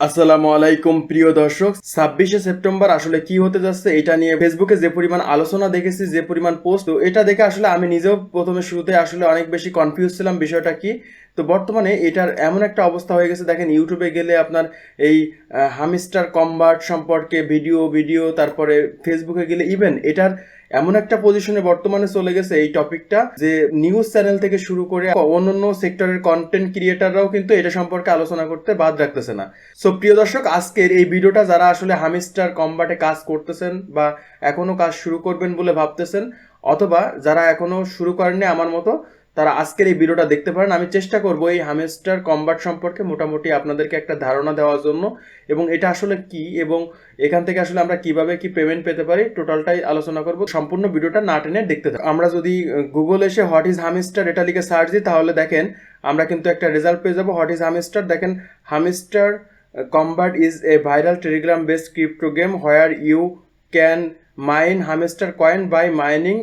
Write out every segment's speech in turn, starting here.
আসসালামু আলাইকুম, প্রিয় দর্শক। ছাব্বিশে সেপ্টেম্বর আসলে কি হতে যাচ্ছে এটা নিয়ে ফেসবুকে যে পরিমাণ আলোচনা দেখেছি, যে পরিমাণ পোস্ট, তো এটা দেখে আসলে আমি নিজেও প্রথমে শুরুতে আসলে অনেক বেশি কনফিউজ ছিলাম বিষয়টা কি। তো বর্তমানে এটার এমন একটা অবস্থা হয়ে গেছে, দেখেন ইউটিউবে গেলে আপনার এই হামিস্টার কম্বার্ট সম্পর্কে ভিডিও ভিডিও তারপরে ফেসবুকে গেলে ইভেন এটার এমন একটা পজিশনে বর্তমানে চলে গেছে এই টপিকটা যে নিউজ চ্যানেল থেকে শুরু করে অন্যান্য সেক্টরের কন্টেন্ট ক্রিয়েটাররাও কিন্তু এটা সম্পর্কে আলোচনা করতে বাদ রাখতেছে না। সো প্রিয় দর্শক, আজকের এই ভিডিওটা যারা আসলে হামিস্টার কম্বাটে কাজ করতেছেন বা এখনও কাজ শুরু করবেন বলে ভাবতেছেন, অথবা যারা এখনও শুরু করেননি আমার মতো তারা আজকের এই ভিডিওটা দেখতে পারেন। আমি চেষ্টা করব এই হামেস্টার কম্বাট সম্পর্কে মোটামুটি আপনাদেরকে একটা ধারণা দেওয়ার জন্য। এবং এটা আসলে কি এবং এখান থেকে আসলে আমরা কীভাবে কি পেমেন্ট পেতে পারি টোটালটাই আলোচনা করব। সম্পূর্ণ ভিডিওটা না টেনে দেখতে থাকুন। আমরা যদি গুগল এসে হোয়াট ইজ হামিস্টার এটা লিখে সার্চ দিই, তাহলে দেখেন আমরা কিন্তু একটা রেজাল্ট পেয়ে যাব। হোয়াট ইজ হামিস্টার দেখেন Hamster Kombat is a viral Telegram based crypto game where you can mine Hamster coin by mining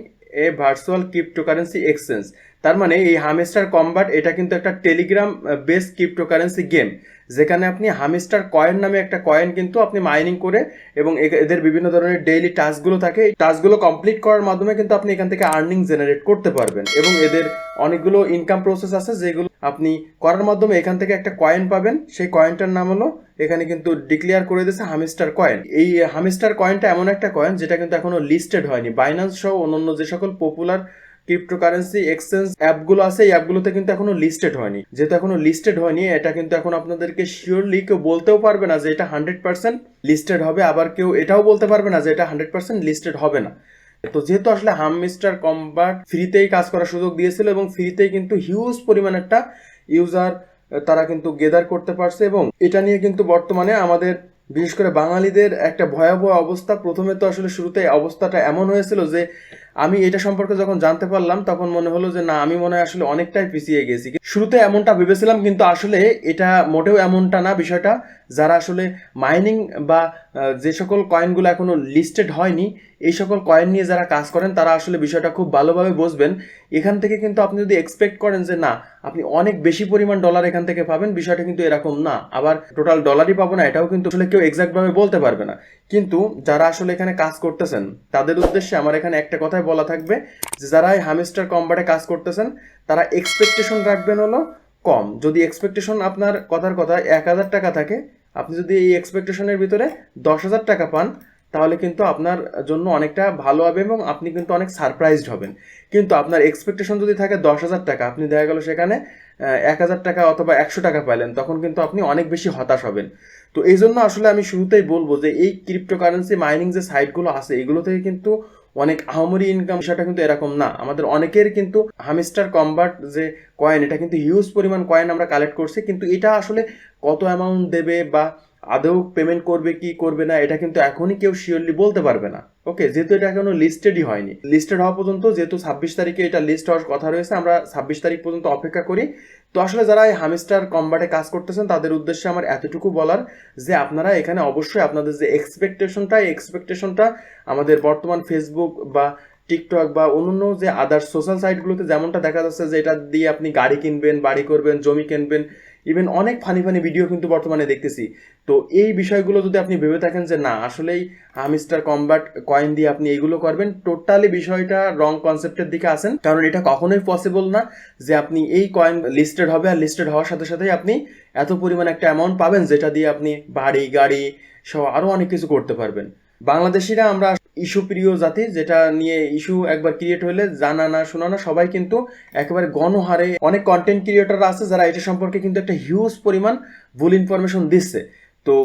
a virtual cryptocurrency exchange তার মানে এই হামেস্টার কম্বাট এটা কিন্তু একটা টেলিগ্রাম বেস ক্রিপ্টোকারেন্সি গেম যেখানে আপনি হামিস্টার কয়েন নামে একটা কয়েন কিন্তু আপনি মাইনিং করে এবং এদের বিভিন্ন ধরনের ডেইলি টাস্কগুলো থাকে, এই টাস্কগুলো কমপ্লিট করার মাধ্যমে কিন্তু আপনি এখান থেকে আর্নিং জেনারেট করতে পারবেন এবং এদের অনেকগুলো ইনকাম প্রসেস আছে যেগুলো আপনি করার মাধ্যমে এখান থেকে একটা কয়েন পাবেন, সেই কয়েনটার নাম হলো, এখানে কিন্তু ডিক্লেয়ার করে দিয়েছে হামিস্টার কয়েন এই হামিস্টার কয়েনটা এমন একটা কয়েন যেটা কিন্তু এখনও লিস্টেড হয়নি। বাইন্যান্স সহ অন্যান্য যে সকল পপুলার ক্রিপ্টোকারেন্সি এক্সচেঞ্জ অ্যাপগুলো আছে, এই অ্যাপগুলোতে কিন্তু এখনও লিস্টেড হয়নি। যেহেতু এখনও লিস্টেড হয়নি, এটা কিন্তু এখন আপনাদেরকে শিওরলি কেউ বলতেও পারবে না যে এটা হান্ড্রেড পার্সেন্ট লিস্টেড হবে, আবার কেউ এটাও বলতে পারবে না যে এটা হান্ড্রেড পার্সেন্ট লিস্টেড হবে না। তো যেহেতু আসলে হাম মিস্টার কম্বাট ফ্রিতেই কাজ করার সুযোগ দিয়েছিল এবং ফ্রিতেই কিন্তু হিউজ পরিমাণ একটা ইউজার তারা কিন্তু গেদার করতে পারছে এবং এটা নিয়ে কিন্তু বর্তমানে আমাদের, বিশেষ করে বাঙালিদের একটা ভয়াবহ অবস্থা। প্রথমে তো আসলে শুরুতে অবস্থাটা এমন হয়েছিল যে আমি এটা সম্পর্কে যখন জানতে পারলাম, তখন মনে হলো যে, না, আমি মনে হয় আসলে অনেকটাই পিছিয়ে গেছি। শুরুতে এমনটা ভেবেছিলাম, কিন্তু আসলে এটা মোটেও এমনটা না বিষয়টা। যারা আসলে মাইনিং বা যে সকল কয়েনগুলো এখনও লিস্টেড হয়নি, এই সকল কয়েন নিয়ে যারা কাজ করেন, তারা আসলে বিষয়টা খুব ভালোভাবে বুঝবেন। এখান থেকে কিন্তু আপনি যদি এক্সপেক্ট করেন যে, না, আপনি অনেক বেশি পরিমাণ ডলার এখান থেকে পাবেন, বিষয়টা কিন্তু এরকম না। আবার টোটাল ডলারই পাবো না, এটাও কিন্তু আসলে কেউ এক্সাক্টভাবে বলতে পারবে না। কিন্তু যারা আসলে এখানে কাজ করতেছেন, তাদের উদ্দেশ্যে আমার এখানে একটা কথাই বলা থাকবে যে, যারা এই হামেস্টার কম্বাটে কাজ করতেছেন, তারা এক্সপেকটেশন রাখবেন হলো কম। যদি এক্সপেকটেশন আপনার কথার কথা এক হাজার টাকা থাকে, আপনি যদি এই এক্সপেকটেশনের ভিতরে দশ হাজার টাকা পান তাহলে কিন্তু আপনার জন্য অনেকটা ভালো হবে এবং আপনি কিন্তু অনেক সারপ্রাইজড হবেন। কিন্তু আপনার এক্সপেকটেশন যদি থাকে দশ হাজার টাকা, আপনি দেখা গেল সেখানে এক হাজার টাকা অথবা একশো টাকা পাইলেন, তখন কিন্তু আপনি অনেক বেশি হতাশ হবেন। তো এই জন্য আসলে আমি শুরুতেই বলব যে এই ক্রিপ্টোকারেন্সি মাইনিং যে সাইটগুলো আছে, এগুলো থেকে কিন্তু অনেক আহামরি ইনকাম সেটা কিন্তু এরকম না। আমাদের অনেকের কিন্তু হামিস্টার কম্বাট যে কয়েন এটা কিন্তু হিউজ পরিমাণ কয়েন আমরা কালেক্ট করছি, কিন্তু এটা আসলে কত অ্যামাউন্ট দেবে বা আদৌ পেমেন্ট করবে, কি করবে না, এটা কিন্তু এখনই কেউ শিওরলি বলতে পারবে না। ওকে যেহেতু এটা এখনও লিস্টেডই হয়নি। লিস্টেড হওয়া পর্যন্ত যেহেতু ছাব্বিশ তারিখে এটা লিস্ট হওয়ার কথা রয়েছে, আমরা ছাব্বিশ তারিখ পর্যন্ত অপেক্ষা করি। তো আসলে যারা এই হামিস্টার কম্বাটে কাজ করতেছেন, তাদের উদ্দেশ্যে আমার এতটুকু বলার যে আপনারা এখানে অবশ্যই আপনাদের যে এক্সপেকটেশনটা এক্সপেকটেশনটা আমাদের বর্তমান ফেসবুক বা টিকটক বা অন্যান্য যে আদার সোশ্যাল সাইটগুলোতে যেমনটা দেখা যাচ্ছে যে এটা দিয়ে আপনি গাড়ি কিনবেন, বাড়ি করবেন, জমি কিনবেন ইভেন অনেক ফানি ফানি ভিডিও কিন্তু বর্তমানে দেখতেছি। তো এই বিষয়গুলো যদি আপনি ভেবে থাকেন যে না, আসলেই হামিস্টার কম্বাট কয়েন দিয়ে আপনি এগুলো করবেন টোটালি বিষয়টা রং কনসেপ্টের দিকে আসেন। কারণ এটা কখনোই পসিবল না যে আপনি এই কয়েন লিস্টেড হবে আর লিস্টেড হওয়ার সাথে সাথেই আপনি এত পরিমাণ একটা অ্যামাউন্ট পাবেন, যেটা দিয়ে আপনি বাড়ি, গাড়ি সহ আরও অনেক কিছু করতে পারবেন। বাংলাদেশিরা আমরা ইস্যু প্রিয় জাতি, যেটা নিয়ে ইস্যু একবার ক্রিয়েট হলে জানা না, শোনা না, সবাই কিন্তু একেবারে গণহারে অনেক কন্টেন্ট ক্রিয়েটররা আছে যারা এটা সম্পর্কে কিন্তু একটা হিউজ পরিমাণ ভুল ইনফরমেশন দিচ্ছে। তো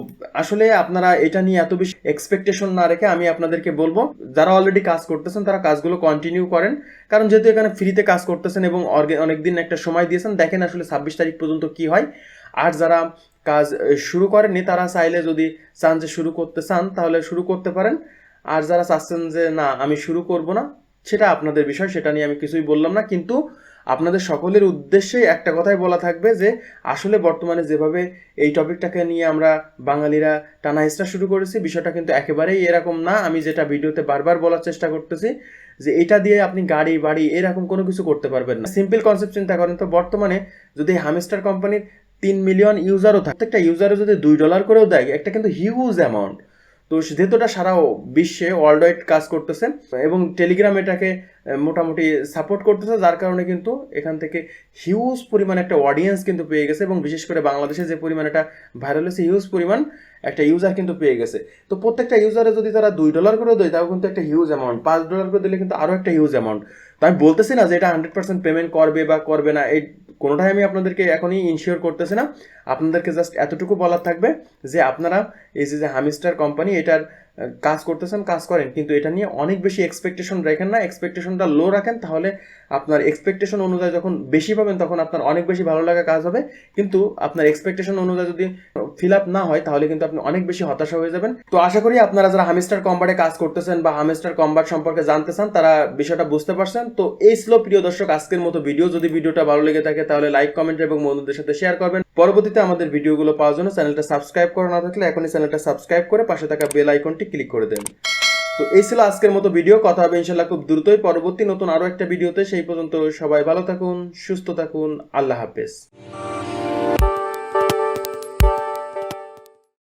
আসলে আপনারা এটা নিয়ে এত বেশি এক্সপেকটেশন না রেখে আমি আপনাদেরকে বলব, যারা অলরেডি কাজ করতেছেন তারা কাজগুলো কন্টিনিউ করেন। কারণ যেহেতু এখানে ফ্রিতে কাজ করতেছেন এবং অনেকদিন একটা সময় দিয়েছেন, দেখেন আসলে ছাব্বিশ তারিখ পর্যন্ত কি হয়। আর যারা কাজ শুরু করেননি তারা চাইলে যদি চান যে শুরু করতে চান, তাহলে শুরু করতে পারেন। আর যারা চাচ্ছেন যে না, আমি শুরু করব না, সেটা আপনাদের বিষয়, সেটা নিয়ে আমি কিছুই বললাম না। কিন্তু আপনাদের সকলের উদ্দেশ্যেই একটা কথাই বলা থাকবে যে, আসলে বর্তমানে যেভাবে এই টপিকটাকে নিয়ে আমরা বাঙালিরা টানা হেঁচড়া শুরু করেছি, বিষয়টা কিন্তু একেবারেই এরকম না। আমি যেটা ভিডিওতে বারবার বলার চেষ্টা করতেছি যে, এটা দিয়ে আপনি গাড়ি, বাড়ি এরকম কোনো কিছু করতে পারবেন না। সিম্পল কনসেপ্ট চিন্তা করেন তো, বর্তমানে যদি হামিস্টার কোম্পানির তিন মিলিয়ন ইউজারও থাকে, প্রত্যেকটা ইউজারও যদি দুই ডলার করেও দেয়, একটা কিন্তু হিউজ অ্যামাউন্ট তো যেহেতু এটা সারা বিশ্বে ওয়ার্ল্ড ওয়াইড কাজ করতেছে এবং টেলিগ্রাম এটাকে মোটামুটি সাপোর্ট করতেছে, যার কারণে কিন্তু এখান থেকে হিউজ পরিমাণ একটা অডিয়েন্স কিন্তু পেয়ে গেছে এবং বিশেষ করে বাংলাদেশে যে পরিমাণ একটা ভাইরাল হয়েছে হিউজ পরিমাণ একটা ইউজার কিন্তু পেয়ে গেছে। তো প্রত্যেকটা ইউজারে যদি তারা দুই ডলার করে দেয়, তাও কিন্তু একটা হিউজ অ্যামাউন্ট পাঁচ ডলার করে দিলে কিন্তু আরও একটা হিউজ অ্যামাউন্ট তো আমি বলতেছি না যে এটা হান্ড্রেড পার্সেন্ট পেমেন্ট করবে বা করবে না, এই কোনোটাই আমি আপনাদেরকে এখনই ইনশিওর করতেছি না। আপনাদেরকে জাস্ট এতটুকু বলার থাকবে যে আপনারা এই যে হামিস্টার কোম্পানি এটার কাজ করতেছেন, কাজ করেন। কিন্তু এটা নিয়ে অনেক বেশি এক্সপেকটেশন রাখেন না। এক্সপেকটেশনটা লো রাখেন, তাহলে আপনার এক্সপেকটেশন অনুযায়ী যখন বেশি পাবেন, তখন আপনার অনেক বেশি ভালো লাগা কাজ হবে। কিন্তু আপনার এক্সপেকটেশন অনুযায়ী যদি ফিল আপ না হয়, তাহলে কিন্তু আপনি অনেক বেশি হতাশা হয়ে যাবেন। তো আশা করি আপনারা যারা হামিস্টার কম্বাটে কাজ করতেছেন বা হামিস্টার কম্বাট সম্পর্কে জানতে চান, তারা বিষয়টা বুঝতে পারছেন। তো এই ছিল প্রিয় দর্শক, আজকের মতো ভিডিও যদি ভিডিওটা ভালো লেগে থাকে, তাহলে লাইক কমেন্ট এবং বন্ধুদের সাথে শেয়ার করবেন। পরবর্তীতে আমাদের ভিডিওগুলো পাওয়ার জন্য চ্যানেলটা সাবস্ক্রাইব করা না থাকলে এখনই চ্যানেলটা সাবস্ক্রাইব করে পাশে থাকা বেল আইকনটি ক্লিক করে দেন। তো এই ছিল আজকের মতো ভিডিও, কথা হবে ইনশাল্লাহ খুব দ্রুতই। পরবর্তী নতুন আরও একটা ভিডিওতে সেই পর্যন্ত সবাই ভালো থাকুন, সুস্থ থাকুন, আল্লাহ হাফেজ।